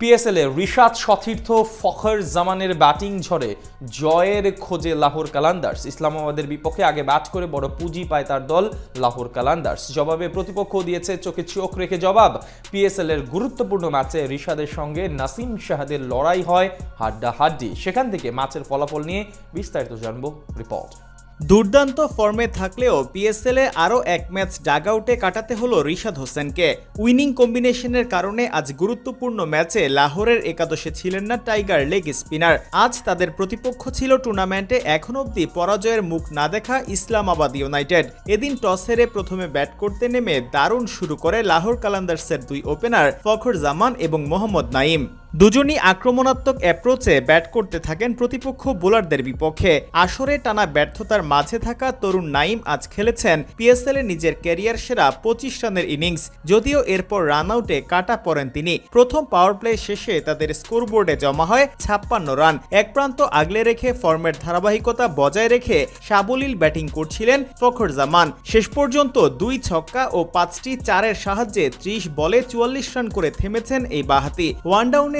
পিএসএলে রিশাদ সতীর্থ ফখর জামানের ব্যাটিং ঝড়ে জয়ের খোঁজে লাহোর কালান্দার্স। ইসলামাবাদের বিপক্ষে আগে ব্যাট করে বড় পুঁজি পায় তার দল লাহোর কালান্দার্স। জবাবে প্রতিপক্ষ দিয়েছে, চোখে চোখ রেখে জবাব। পিএসএল এর গুরুত্বপূর্ণ ম্যাচে রিশাদের সঙ্গে নাসিম শাহাদের লড়াই হয় হাড্ডাহাড্ডি। সেখান থেকে ম্যাচের ফলাফল নিয়ে বিস্তারিত জানব রিপোর্ট। দুর্দান্ত ফর্মে থাকলেও পিএসএলে আরও এক ম্যাচ ডাগআউটে কাটাতে হলো রিশাদ হোসেনকে। উইনিং কম্বিনেশনের কারণে আজ গুরুত্বপূর্ণ ম্যাচে লাহোরের একাদশে ছিলেন না টাইগার লেগ স্পিনার। আজ তাদের প্রতিপক্ষ ছিল টুর্নামেন্টে এখন অবধি পরাজয়ের মুখ না দেখা ইসলামাবাদ ইউনাইটেড। এদিন টস হেরে প্রথমে ব্যাট করতে নেমে দারুণ শুরু করে লাহোর কালান্দার্সের দুই ওপেনার ফখর জামান এবং মোহাম্মদ নাইম দুজনই আক্রমণাত্মক অ্যাপ্রোচে ব্যাট করতে থাকেন প্রতিপক্ষ বোলারদের বিপক্ষে। আসরে টানা ব্যর্থতার মাঝে থাকা তরুণ নাইম আজ খেলেছেন পিএসএল এ নিজের ক্যারিয়ার সেরা পঁচিশ রানের ইনিংস, যদিও এরপর রান আউটে কাটা পড়েন তিনি। প্রথম পাওয়ার প্লে শেষে তাদের স্কোরবোর্ডে জমা হয় ছাপ্পান্ন রান। এক প্রান্ত আগলে রেখে ফর্মের ধারাবাহিকতা বজায় রেখে সাবলীল ব্যাটিং করছিলেন ফখর জামান শেষ পর্যন্ত দুই ছক্কা ও পাঁচটি চারের সাহায্যে ত্রিশ বলে চুয়াল্লিশ রান করে থেমেছেন এই বাহাতি।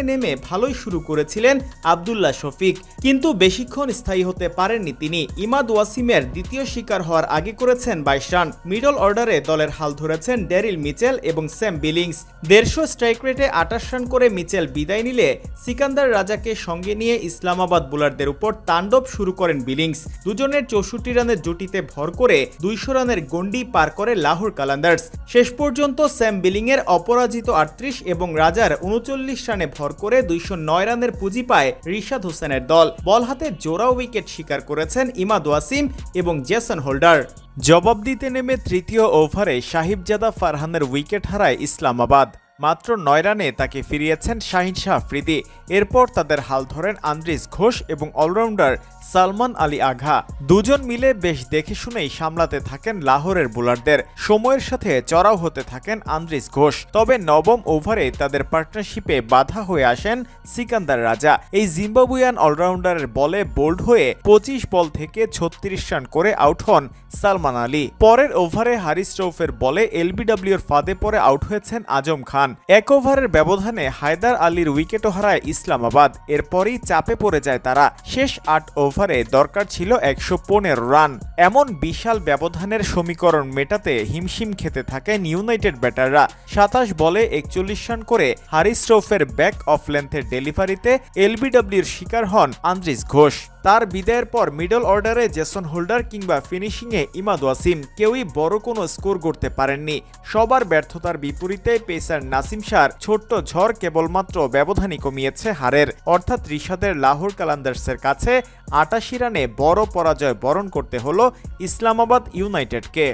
ওয়ানডাউনে নেমে ভালোই শুরু করেছিলেন আবদুল্লাহ শফিক। কিন্তু বেশিক্ষণ স্থায়ী হতে পারেননি তিনি। ইমাদ ওয়াসিমের দ্বিতীয় শিকার হওয়ার আগে করেছেন বাইশ রান। মিডল অর্ডারে দলের হাল ধরেছেন ড্যারিল মিচেল এবং স্যাম বিলিংস। দেড়শো স্ট্রাইক রেটে আটাশ রান করে মিচেল বিদায় নিলে সিকান্দার রাজাকে সঙ্গে নিয়ে ইসলামাবাদ বোলারদের উপর তাণ্ডব শুরু করেন বিলিংস। দুজনের চৌষট্টি রানের জুটিতে ভর করে দুইশো রানের গন্ডি পার করে লাহোর কালান্দার্স। শেষ পর্যন্ত স্যাম বিলিংয়ের অপরাজিত আটত্রিশ এবং রাজার উনচল্লিশ রানে ভর করে দুইশো নয় রানের পুঁজি পায় রিশাদ হোসেনের দল। বল হাতে জোড়া উইকেট শিকার করেছেন ইমাদ ওয়াসিম এবং জেসন হোল্ডার। জবাব দিতে নেমে তৃতীয় ওভারে সাহিবজাদা ফারহানের উইকেট হারায় ইসলামাবাদ। মাত্র নয় রানে তাকে ফিরিয়েছেন শাহিন শাহ আফ্রিদি এরপর তাদের হাল ধরেন আন্দ্রিস ঘোষ এবং অলরাউন্ডার সালমান আলী আঘা। দুজন মিলে বেশ দেখে শুনেই সামলাতে থাকেন লাহোরের বোলারদের। সময়ের সাথে চড়াও হতে থাকেন আন্দ্রিস ঘোষ। তবে নবম ওভারে তাদের পার্টনারশিপে বাধা হয়ে আসেন সিকান্দার রাজা। এই জিম্বাবুয়ান অলরাউন্ডারের বলে বোল্ড হয়ে পঁচিশ বল থেকে ছত্রিশ রান করে আউট হন সালমান আলী। পরের ওভারে হারিস রৌফের বলে এলবিডব্লিউর ফাঁদে পরে আউট হয়েছেন আজম খান। এক ওভারের ব্যবধানে হায়দার আলীর উইকেটও হারায় ইসলামাবাদ। এরপরই চাপে পড়ে যায় তারা। শেষ আট ওভারে দরকার ছিল একশো পনেরো রান। এমন বিশাল ব্যবধানের সমীকরণ মেটাতে হিমশিম খেতে থাকেন ইউনাইটেড ব্যাটাররা। সাতাশ বলে একচল্লিশ রান করে হারিস রৌফের ব্যাক অফ লেন্থের ডেলিভারিতে এলবিডব্লিউর শিকার হন আন্দ্রিস ঘোষ। তার বিদায়ের পর মিডল অর্ডারে জেসন হোল্ডার কিংবা ফিনিশিংয়ে ইমাদ ওয়াসিম কেউই বড় কোনো স্কোর করতে পারেননি। সবার ব্যর্থতার বিপরীতে পেসার নাসিম শাহর ছোট্ট ঝড় কেবলমাত্র ব্যবধানই কমিয়েছে হারের। অর্থাৎ রিশাদের লাহোর কালান্দার্সের কাছে আটাশি রানে বড় পরাজয় বরণ করতে হল ইসলামাবাদ ইউনাইটেডকে।